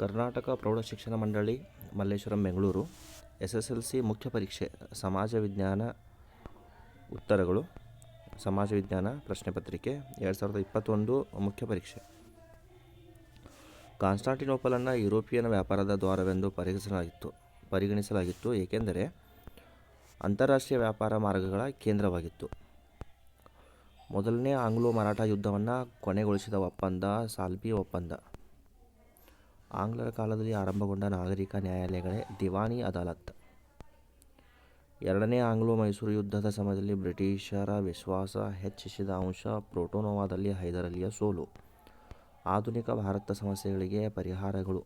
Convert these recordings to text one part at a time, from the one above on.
ಕರ್ನಾಟಕ ಪ್ರೌಢಶಿಕ್ಷಣ ಮಂಡಳಿ, Malleshwaram, Bengaluru S S L C ಮುಖ್ಯ ಪರೀಕ್ಷೆ, ಸಮಾಜ ವಿಜ್ಞಾನ ಉತ್ತರಗಳು, ಸಮಾಜ ವಿಜ್ಞಾನ ಪ್ರಶ್ನೆ ಪತ್ರಿಕೆ, ಎರಡು ಸಾವಿರದ ಇಪ್ಪತ್ತೊಂದು ಮುಖ್ಯ ಪರೀಕ್ಷೆ. ಕಾನ್ಸ್ಟಾಂಟಿನೋಪಲನ್ನು ಯುರೋಪಿಯನ್ ವ್ಯಾಪಾರದ ದ್ವಾರವೆಂದು ಪರಿಗಣಿಸಲಾಗಿತ್ತು ಪರಿಗಣಿಸಲಾಗಿತ್ತು, ಏಕೆಂದರೆ ಅಂತಾರಾಷ್ಟ್ರೀಯ ವ್ಯಾಪಾರ ಮಾರ್ಗಗಳ ಕೇಂದ್ರವಾಗಿತ್ತು. ಮೊದಲನೇ ಆಂಗ್ಲೋ ಮರಾಠ ಯುದ್ಧವನ್ನು ಕೊನೆಗೊಳಿಸಿದ ಒಪ್ಪಂದ ಸಾಲ್ಬಿ ಒಪ್ಪಂದ. ಆಂಗ್ಲರ ಕಾಲದಲ್ಲಿ ಆರಂಭಗೊಂಡ ನಾಗರಿಕ ನ್ಯಾಯಾಲಯಗಳೇ ದಿವಾನಿ ಅದಾಲತ್. ಎರಡನೇ ಆಂಗ್ಲೋ ಮೈಸೂರು ಯುದ್ಧದ ಸಮಯದಲ್ಲಿ ಬ್ರಿಟಿಷರ ವಿಶ್ವಾಸ ಹೆಚ್ಚಿಸಿದ ಅಂಶ ಪ್ರೋಟೋನೋವಾದಲ್ಲಿ ಹೈದರಲಿಯ ಸೋಲು. ಆಧುನಿಕ ಭಾರತ ಸಮಸ್ಯೆಗಳಿಗೆ ಪರಿಹಾರಗಳು.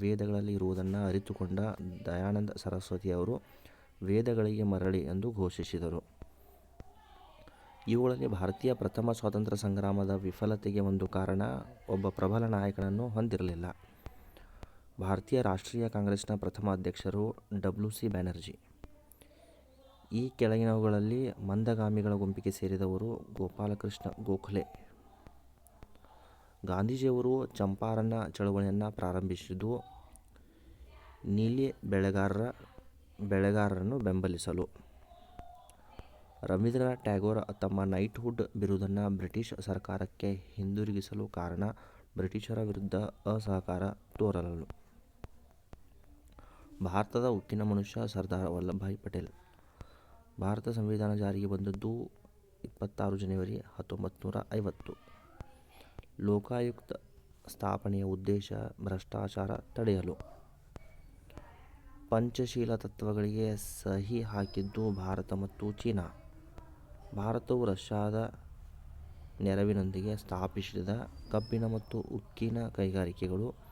ವೇದಗಳಲ್ಲಿ ಇರುವುದನ್ನು ಅರಿತುಕೊಂಡ ದಯಾನಂದ ಸರಸ್ವತಿಯವರು ವೇದಗಳಿಗೆ ಮರಳಿ ಎಂದು ಘೋಷಿಸಿದರು. ಇವುಗಳಲ್ಲಿ ಭಾರತೀಯ ಪ್ರಥಮ ಸ್ವಾತಂತ್ರ್ಯ ಸಂಗ್ರಾಮದ ವಿಫಲತೆಗೆ ಒಂದು ಕಾರಣ, ಒಬ್ಬ ಪ್ರಬಲ ನಾಯಕನನ್ನು ಹೊಂದಿರಲಿಲ್ಲ. ಭಾರತೀಯ ರಾಷ್ಟ್ರೀಯ ಕಾಂಗ್ರೆಸ್ನ ಪ್ರಥಮ ಅಧ್ಯಕ್ಷರು ಡಬ್ಲ್ಯೂ ಸಿ ಬ್ಯಾನರ್ಜಿ. ಈ ಕೆಳಗಿನವುಗಳಲ್ಲಿ ಮಂದಗಾಮಿಗಳ ಗುಂಪಿಗೆ ಸೇರಿದವರು ಗೋಪಾಲಕೃಷ್ಣ ಗೋಖಲೆ. ಗಾಂಧೀಜಿಯವರು ಚಂಪಾರಣ ಚಳವಳಿಯನ್ನು ಪ್ರಾರಂಭಿಸಿದ್ದು, ನೀಲಿ ಬೆಳೆಗಾರರ ಬೆಳೆಗಾರರನ್ನು ಬೆಂಬಲಿಸಲು. ರವೀಂದ್ರನಾಥ್ ಟ್ಯಾಗೋರ್ ತಮ್ಮ ನೈಟ್ಹುಡ್ ಬಿರುದನ್ನು ಬ್ರಿಟಿಷ್ ಸರ್ಕಾರಕ್ಕೆ ಹಿಂದಿರುಗಿಸಲು ಕಾರಣ ಬ್ರಿಟಿಷರ ವಿರುದ್ಧ ಅಸಹಕಾರ ತೋರಲು ಭಾರತದ ಉಕ್ಕಿನ ಮನುಷ್ಯ ಸರ್ದಾರ್ ವಲ್ಲಭಭಾಯಿ ಪಟೇಲ್. ಭಾರತ ಸಂವಿಧಾನ ಜಾರಿಗೆ ಬಂದದ್ದು ಇಪ್ಪತ್ತಾರು ಜನವರಿ ಹತ್ತೊಂಬತ್ತು ನೂರ ಐವತ್ತು ಲೋಕಾಯುಕ್ತ ಸ್ಥಾಪನೆಯ ಉದ್ದೇಶ ಭ್ರಷ್ಟಾಚಾರ ತಡೆಯಲು. ಪಂಚಶೀಲ ತತ್ವಗಳಿಗೆ ಸಹಿ ಹಾಕಿದ್ದು ಭಾರತ ಮತ್ತು ಚೀನಾ. ಭಾರತವು ರಷ್ಯಾದ ನೆರವಿನೊಂದಿಗೆ ಸ್ಥಾಪಿಸಿದ ಕಬ್ಬಿಣ ಮತ್ತು ಉಕ್ಕಿನ ಕೈಗಾರಿಕೆಗಳು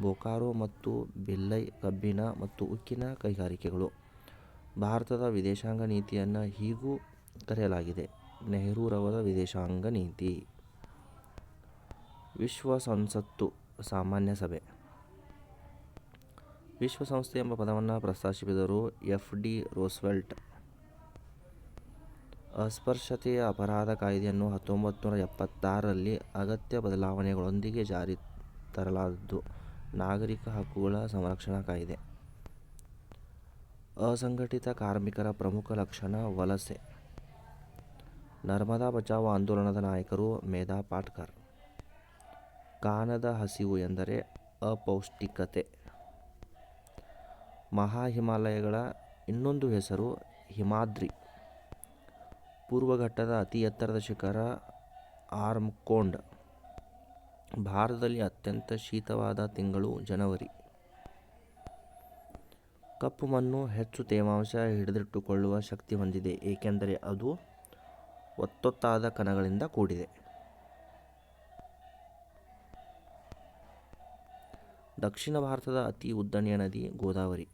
ಬೊಕಾರೋ ಮತ್ತು ಭಿಲ್ಲೈ ಕಬ್ಬಿಣ ಮತ್ತು ಉಕ್ಕಿನ ಕೈಗಾರಿಕೆಗಳು. ಭಾರತದ ವಿದೇಶಾಂಗ ನೀತಿಯನ್ನು ಹೀಗೂ ಕರೆಯಲಾಗಿದೆ. ನೆಹರೂರವರ ವಿದೇಶಾಂಗ ನೀತಿ. ವಿಶ್ವ ಸಂಸತ್ತು, ಸಾಮಾನ್ಯ ಸಭೆ. ವಿಶ್ವಸಂಸ್ಥೆ ಎಂಬ ಪದವನ್ನು ಪ್ರಸ್ತಾಪಿಸಿದರು ಎಫ್. ಡಿ. ರೋಸ್ವೆಲ್ಟ್. ಅಸ್ಪರ್ಶತೆಯ ಅಪರಾಧ ಕಾಯ್ದೆಯನ್ನು ಹತ್ತೊಂಬತ್ತು ನೂರ ಎಪ್ಪತ್ತಾರರಲ್ಲಿ ಅಗತ್ಯ ಬದಲಾವಣೆಗಳೊಂದಿಗೆ ಜಾರಿ ತರಲಾದದ್ದು. ನಾಗರಿಕ ಹಕ್ಕುಗಳ ಸಂರಕ್ಷಣಾ ಕಾಯ್ದೆ. ಅಸಂಘಟಿತ ಕಾರ್ಮಿಕರ ಪ್ರಮುಖ ಲಕ್ಷಣ ವಲಸೆ. ನರ್ಮದಾ ಬಚಾವ ಆಂದೋಲನದ ನಾಯಕರು ಮೇಧಾ ಪಾಟ್ಕರ್. ಕಾನದ ಹಸಿವು ಎಂದರೆ ಅಪೌಷ್ಟಿಕತೆ. ಮಹಾ ಹಿಮಾಲಯಗಳ ಇನ್ನೊಂದು ಹೆಸರು ಹಿಮಾದ್ರಿ. ಪೂರ್ವಘಟ್ಟದ ಅತಿ ಎತ್ತರದ ಶಿಖರ ಆರ್ಮ್ಕೋಂಡ್. ಭಾರತದಲ್ಲಿ ಅತ್ಯಂತ ಶೀತವಾದ ತಿಂಗಳು ಜನವರಿ. ಕಪ್ಪು ಮಣ್ಣು ಹೆಚ್ಚು ತೇವಾಂಶ ಹಿಡಿದಿಟ್ಟುಕೊಳ್ಳುವ ಶಕ್ತಿ ಹೊಂದಿದೆ, ಏಕೆಂದರೆ ಅದು ಒತ್ತೊತ್ತಾದ ಕಣಗಳಿಂದ ಕೂಡಿದೆ. ದಕ್ಷಿಣ ಭಾರತದ ಅತಿ ಉದ್ದನೆಯ ನದಿ ಗೋದಾವರಿ.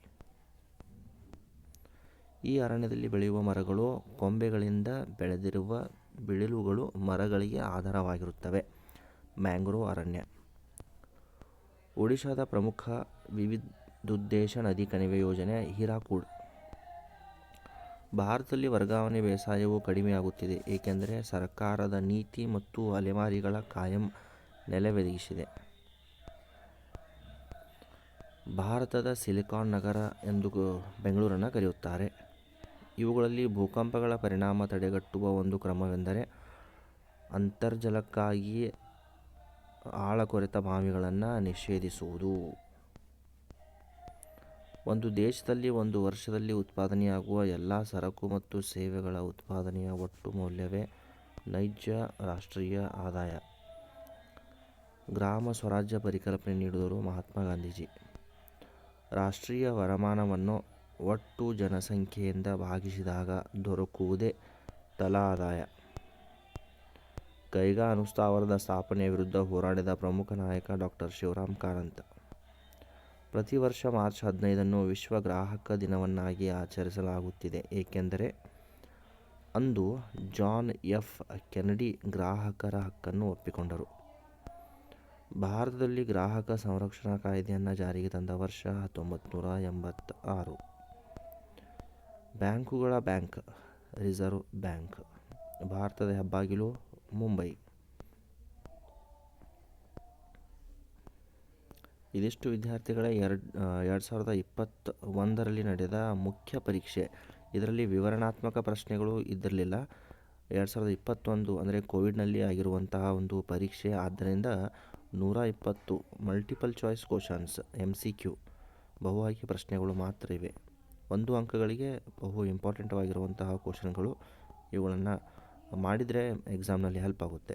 ಈ ಅರಣ್ಯದಲ್ಲಿ ಬೆಳೆಯುವ ಮರಗಳು ಕೊಂಬೆಗಳಿಂದ ಬೆಳೆದಿರುವ ಬಿಳಿಲುಗಳು ಮರಗಳಿಗೆ ಆಧಾರವಾಗಿರುತ್ತವೆ. ಮ್ಯಾಂಗ್ರೋವ್ ಅರಣ್ಯ. ಒಡಿಶಾದ ಪ್ರಮುಖ ವಿವಿಧೋದ್ದೇಶ ನದಿ ಕಣಿವೆ ಯೋಜನೆ ಹೀರಾಕೂಡ್. ಭಾರತದಲ್ಲಿ ವರ್ಗಾವಣೆ ಬೇಸಾಯವು ಕಡಿಮೆಯಾಗುತ್ತಿದೆ, ಏಕೆಂದರೆ ಸರ್ಕಾರದ ನೀತಿ ಮತ್ತು ಅಲೆಮಾರಿಗಳ ಕಾಯಂ ನೆಲೆ ಒದಗಿಸಿದೆ ಭಾರತದ ಸಿಲಿಕಾನ್ ನಗರ ಎಂದು ಬೆಂಗಳೂರನ್ನು ಕರೆಯುತ್ತಾರೆ. ಇವುಗಳಲ್ಲಿ ಭೂಕಂಪಗಳ ಪರಿಣಾಮ ತಡೆಗಟ್ಟುವ ಒಂದು ಕ್ರಮವೆಂದರೆ ಅಂತರ್ಜಲಕ್ಕಾಗಿ ಆಳ ಕೊರೆತ ಬಾವಿಗಳನ್ನು ನಿಷೇಧಿಸುವುದು. ಒಂದು ದೇಶದಲ್ಲಿ ಒಂದು ವರ್ಷದಲ್ಲಿ ಉತ್ಪಾದನೆಯಾಗುವ ಎಲ್ಲ ಸರಕು ಮತ್ತು ಸೇವೆಗಳ ಉತ್ಪಾದನೆಯ ಒಟ್ಟು ಮೌಲ್ಯವೇ ನೈಜ ರಾಷ್ಟ್ರೀಯ ಆದಾಯ. ಗ್ರಾಮ ಸ್ವರಾಜ್ಯ ಪರಿಕಲ್ಪನೆ ನೀಡಿದವರು ಮಹಾತ್ಮ ಗಾಂಧೀಜಿ. ರಾಷ್ಟ್ರೀಯ ವರಮಾನವನ್ನು ಒಟ್ಟು ಜನಸಂಖ್ಯೆಯಿಂದ ಭಾಗಿಸಿದಾಗ ದೊರಕುವುದೇ ತಲಾ ಆದಾಯ ಕೈಗಾ ಅನುಸ್ಥಾವರದ ಸ್ಥಾಪನೆಯ ವಿರುದ್ಧ ಹೋರಾಡಿದ ಪ್ರಮುಖ ನಾಯಕ ಡಾಕ್ಟರ್ ಶಿವರಾಮ್ ಕಾರಂತ್. ಪ್ರತಿ ವರ್ಷ ಮಾರ್ಚ್ ಹದಿನೈದನ್ನು ವಿಶ್ವ ಗ್ರಾಹಕ ದಿನವನ್ನಾಗಿ ಆಚರಿಸಲಾಗುತ್ತಿದೆ. ಏಕೆಂದರೆ ಅಂದು ಜಾನ್ ಎಫ್. ಕೆನಡಿ ಗ್ರಾಹಕರ ಹಕ್ಕನ್ನು ಒಪ್ಪಿಕೊಂಡರು. ಭಾರತದಲ್ಲಿ ಗ್ರಾಹಕ ಸಂರಕ್ಷಣಾ ಕಾಯ್ದೆಯನ್ನು ಜಾರಿಗೆ ತಂದ ವರ್ಷ ಹತ್ತೊಂಬತ್ತು ನೂರ ಎಂಬತ್ತ ಆರು ಬ್ಯಾಂಕುಗಳ ಬ್ಯಾಂಕ್, ರಿಸರ್ವ್ ಬ್ಯಾಂಕ್, ಭಾರತದ ಹೆಬ್ಬಾಗಿಲು ಮುಂಬೈ. ಇದಿಷ್ಟು ವಿದ್ಯಾರ್ಥಿಗಳ ಎರಡು ಎರಡು ಸಾವಿರದ ಇಪ್ಪತ್ತ ಒಂದರಲ್ಲಿ ನಡೆದ ಮುಖ್ಯ ಪರೀಕ್ಷೆ. ಇದರಲ್ಲಿ ವಿವರಣಾತ್ಮಕ ಪ್ರಶ್ನೆಗಳು ಇದ್ದಿರಲಿಲ್ಲ. ಎರಡು ಸಾವಿರದ ಇಪ್ಪತ್ತೊಂದು ಅಂದರೆ ಕೋವಿಡ್ನಲ್ಲಿ ಆಗಿರುವಂತಹ ಒಂದು ಪರೀಕ್ಷೆ. ಆದ್ದರಿಂದ ನೂರ ಇಪ್ಪತ್ತು multiple choice questions M C Q ಬಹು ಆಯ್ಕೆ ಪ್ರಶ್ನೆಗಳು ಮಾತ್ರ ಇವೆ. ಒಂದು ಅಂಕಗಳಿಗೆ ಬಹು ಇಂಪಾರ್ಟೆಂಟವಾಗಿರುವಂತಹ ಕ್ವಶನ್ಗಳು ಇವುಗಳನ್ನು ಮಾಡಿದರೆ ಎಕ್ಸಾಮ್ನಲ್ಲಿ ಹೆಲ್ಪ್ ಆಗುತ್ತೆ.